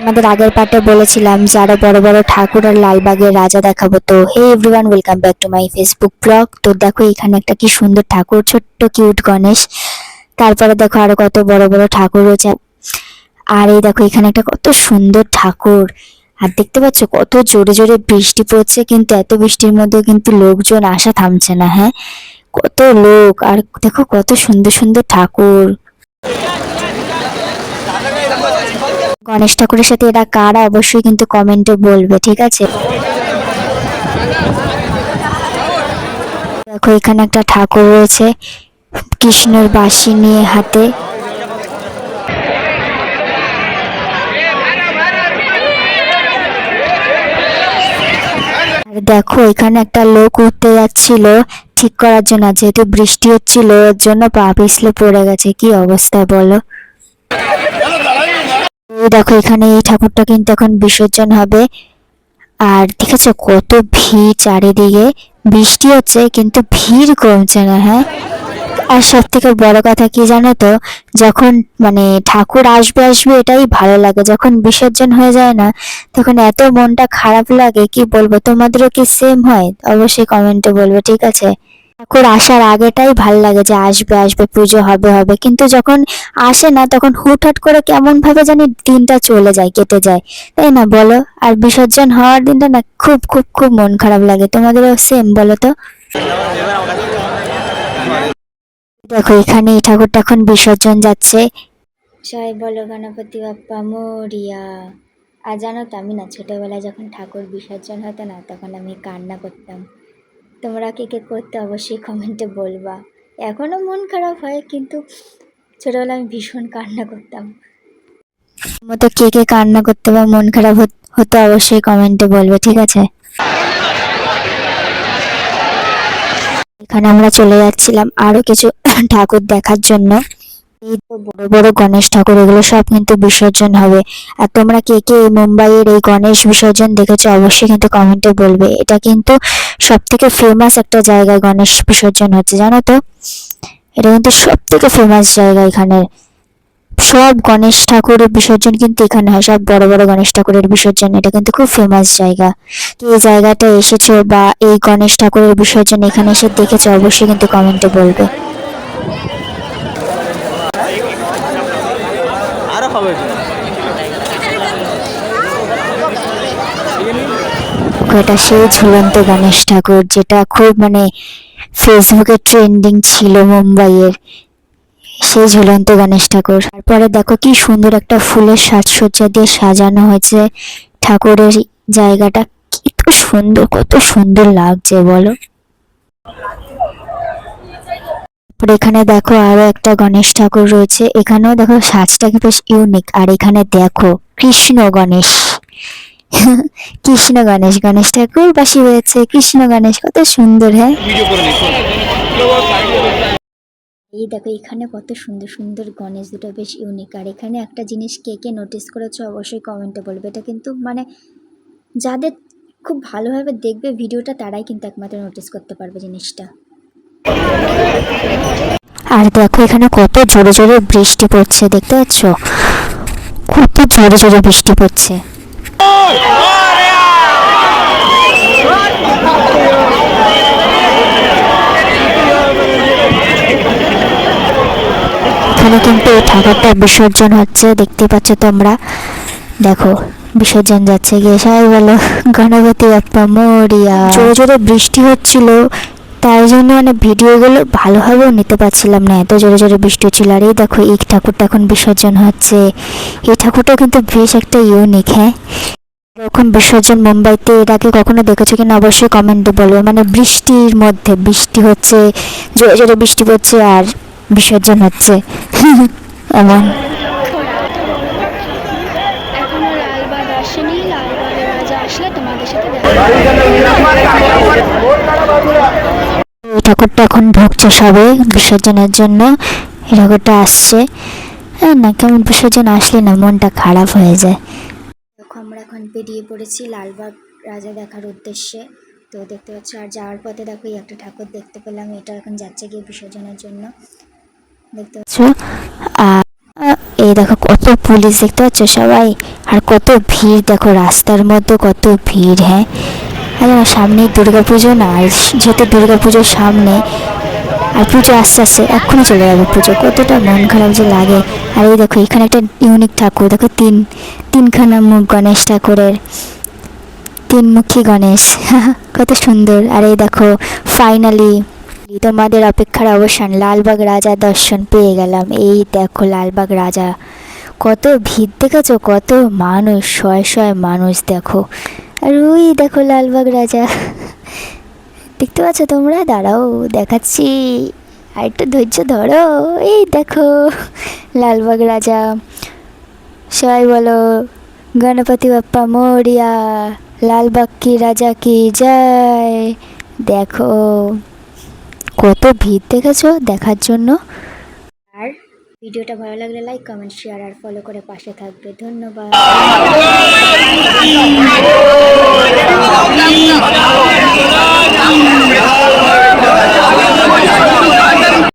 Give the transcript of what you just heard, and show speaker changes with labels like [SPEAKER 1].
[SPEAKER 1] আমাদের আগের পার্টে বলেছিলাম যে আরও বড় বড় ঠাকুর আর লালবাগের রাজা দেখাবো, তো hey everyone welcome back to my Facebook blog তো দেখো, এখানে একটা কি সুন্দর ঠাকুর, ছোট্ট কিউট গণেশ। তারপরে দেখো আরও কত বড় বড় ঠাকুর রয়েছে। আর এই দেখো, এখানে একটা কত সুন্দর ঠাকুর। আর দেখতে পাচ্ছ, কত জোরে জোরে বৃষ্টি পড়ছে, কিন্তু এত বৃষ্টির মধ্যে কিন্তু লোকজন আসা থামছে না হ্যাঁ? কত লোক, আর দেখো কত সুন্দর সুন্দর ঠাকুর। গণেশ ঠাকুরের সাথে এরা কারা, অবশ্যই কিন্তু কমেন্টে বলবে, ঠিক আছে? দেখো, এখানে একটা ঠাকুর রয়েছে, কৃষ্ণর বাঁশি নিয়ে হাতে। আর দেখো, এখানে একটা লোক উঠতে যাচ্ছিল, ঠিক করার জন্য, যেহেতু বৃষ্টি হচ্ছিল, ওর জন্য পা পিছলে পড়ে গেছে, কি অবস্থা বলো? এই দেখো, এখানে এই ঠাকুরটা কিন্তু এখন বিসর্জন হবে। আর দেখেছ কত ভিড় চারিদিকে? বৃষ্টি হচ্ছে, কিন্তু ভিড় কমছে না হ্যাঁ? আর সব থেকে বড় কথা কি জানো তো, যখন মানে ঠাকুর আসবে আসবে এটাই ভালো লাগে। যখন বিসর্জন হয়ে যায় না, তখন এত মনটা খারাপ লাগে, কি বলব? তোমাদেরও কি সেম হয়? অবশ্যই কমেন্টে বলবে, ঠিক আছে? ঠাকুর আসার আগেটাই ভালো লাগে যে আসবে আসবে, পুজো হবে হবে। কিন্তু যখন আসে না, তখন হুটহাট করে কেমন ভাবে জানি দিনটা চলে যায়, কেটে যায়। তাই না বলো? আর বিসর্জন হওয়ার দিনটা না খুব খুব খুব মন খারাপ লাগে। তোমাদেরও সেম বলো তো? দেখো এখানে এই ঠাকুরটা এখন বিসর্জন যাচ্ছে। জয় বলো গণপতি বাপ্পা মরিয়া। আর জানো তো, আমি না ছোটবেলায় যখন ঠাকুর বিসর্জন হতো না, তখন আমি কান্না করতাম। তোমরা কে কে করতে অবশ্যই কমেন্টে বলবা। এখনও মন খারাপ হয়, কিন্তু ছোটবেলায় আমি ভীষণ কান্না করতাম। মতো কে কে কান্না করতে বা মন খারাপ হত- অবশ্যই কমেন্টে বলবে, ঠিক আছে? এখানে আমরা চলে যাচ্ছিলাম আরও কিছু ঠাকুর দেখার জন্য। এই তো বড় বড় গণেশ ঠাকুর, এগুলো সব কিন্তু বিসর্জন হবে। আর তোমরা কে কে মুম্বাইয়ের এই গণেশ বিসর্জন দেখেছ অবশ্যই কিন্তু কমেন্টে বলবে। এটা কিন্তু সব থেকে ফেমাস একটা জায়গায় গণেশ বিসর্জন হচ্ছে, জানো তো? এটা কিন্তু সব থেকে ফেমাস জায়গা এখানে। সব গণেশ ঠাকুরের বিসর্জন কিন্তু এখানে হয়, সব বড় বড় গণেশ ঠাকুরের বিসর্জন। এটা কিন্তু খুব ফেমাস জায়গা। তো এই জায়গাটা এসেছ বা এই গণেশ ঠাকুরের বিসর্জন এখানে এসে দেখেছ অবশ্যই কিন্তু কমেন্টে বলবে। এটা সেই ঝুলন্ত গণেশ ঠাকুর যেটা খুব মানে ফেসবুকে ট্রেন্ডিং ছিল মুম্বাইয়ের। সেই ঝুলন্ত গণেশ ঠাকুর। তারপরে দেখো কি সুন্দর একটা ফুলের সাজসজ্জা দিয়ে সাজানো হয়েছে। ঠাকুরের জায়গাটা কি সুন্দর, কত সুন্দর লাগছে বলো। তারপরে এখানে দেখো আরও একটা গণেশ ঠাকুর রয়েছে। এখানেও দেখো সাজটাকে বেশ ইউনিক আর এখানে দেখো কৃষ্ণ গণেশ। কৃষ্ণ গণেশ গণেশ ঠাকুর বাসি হয়েছে কৃষ্ণ গণেশ, কত সুন্দর হ্যাঁ? এই দেখো এখানে কত সুন্দর সুন্দর গণেশ, দুটো বেশ ইউনিক আর এখানে একটা জিনিস কে কে নোটিস করেছ অবশ্যই কমেন্টে বলবে। এটা কিন্তু মানে যাদের খুব ভালোভাবে দেখবে ভিডিওটা তারাই কিন্তু একমাত্র নোটিস করতে পারবে জিনিসটা। আর দেখো এখানে কত জোরে জোরে বৃষ্টি পড়ছে, দেখতে পাচ্ছ? কত জোরে জোরে বৃষ্টি পড়ছে। এখানে কিন্তু এই ঠাকুরটা বিসর্জন হচ্ছে, দেখতে পাচ্ছ তোমরা। দেখো, বিসর্জন যাচ্ছে গিয়ে, সবাই বলো, গণপতি বাপ্পা মরিয়া। জোরে জোরে বৃষ্টি হচ্ছিল। তাই জন্য মানে ভিডিওগুলো ভালোভাবেও নিতে পারছিলাম না। এত জোরে জোরে বৃষ্টি হচ্ছিল আর এই দেখো এই ঠাকুরটা এখন বিসর্জন হচ্ছে। এই ঠাকুরটা কিন্তু বেশ একটা ইউনিক হ্যাঁ? এরকম বিসর্জন মুম্বাইতে এর আগে কখনো দেখেছ কিনা অবশ্যই কমেন্টে বলবে মানে বৃষ্টির মধ্যে বৃষ্টি হচ্ছে জোরে জোরে বৃষ্টি পড়ছে আর বিসর্জন হচ্ছে। এমন।
[SPEAKER 2] আসলে তোমাদের সাথে
[SPEAKER 1] ঠাকুরটা এখন ঢুকছে সবে বিসর্জনের জন্য। এই ঠাকুরটা আসছে। হ্যাঁ না, কেমন বিসর্জন আসলে না, মনটা খারাপ হয়ে যায়। দেখো, আমরা এখন বেরিয়ে পড়েছি লালবাগ রাজা দেখার উদ্দেশ্যে। তো দেখতে পাচ্ছ, আর যাওয়ার পথে দেখো, এই একটা ঠাকুর দেখতে পেলাম। এটা এখন যাচ্ছে গিয়ে বিসর্জনের জন্য। দেখতে পাচ্ছ? আর এই দেখো, কত পুলিশ দেখতে পাচ্ছ সবাই। আর কত ভিড়, দেখো, রাস্তার মধ্যে কত ভিড় হ্যাঁ। আর জানো সামনেই দুর্গা পুজো না, আর যেহেতু দুর্গা পুজোর সামনে, আর পুজো আস্তে আস্তে এক্ষুনি চলে যাবে পুজো। কতটা মন খারাপ যে লাগে। আর এই দেখো, এখানে একটা ইউনিক ঠাকুর, দেখো, তিন, তিনখানা মুখ গণেশ ঠাকুরের তিনমুখী গণেশ। কত সুন্দর। আর এই দেখো ফাইনালি তোমাদের অপেক্ষার অবসান, লালবাগ রাজা দর্শন পেয়ে গেলাম। এই দেখো, লালবাগ রাজা। কত ভিড় দেখেছ? কত মানুষ, শয়ে শয়ে মানুষ, দেখো। আর ওই দেখো লালবাগ রাজা। দেখতে পাচ্ছ তোমরা? দাঁড়াও, দেখাচ্ছি। আর একটু ধৈর্য ধরো। এই দেখো লালবাগ রাজা। সবাই বলো, গণপতি বাপ্পা মরিয়া লালবাগ কি রাজা কি জয়? দেখো। কত ভিড় দেখেছ দেখার জন্য? ভিডিওটা ভালো লাগলে লাইক কমেন্ট শেয়ার আর ফলো করে পাশে থাকবে। ধন্যবাদ।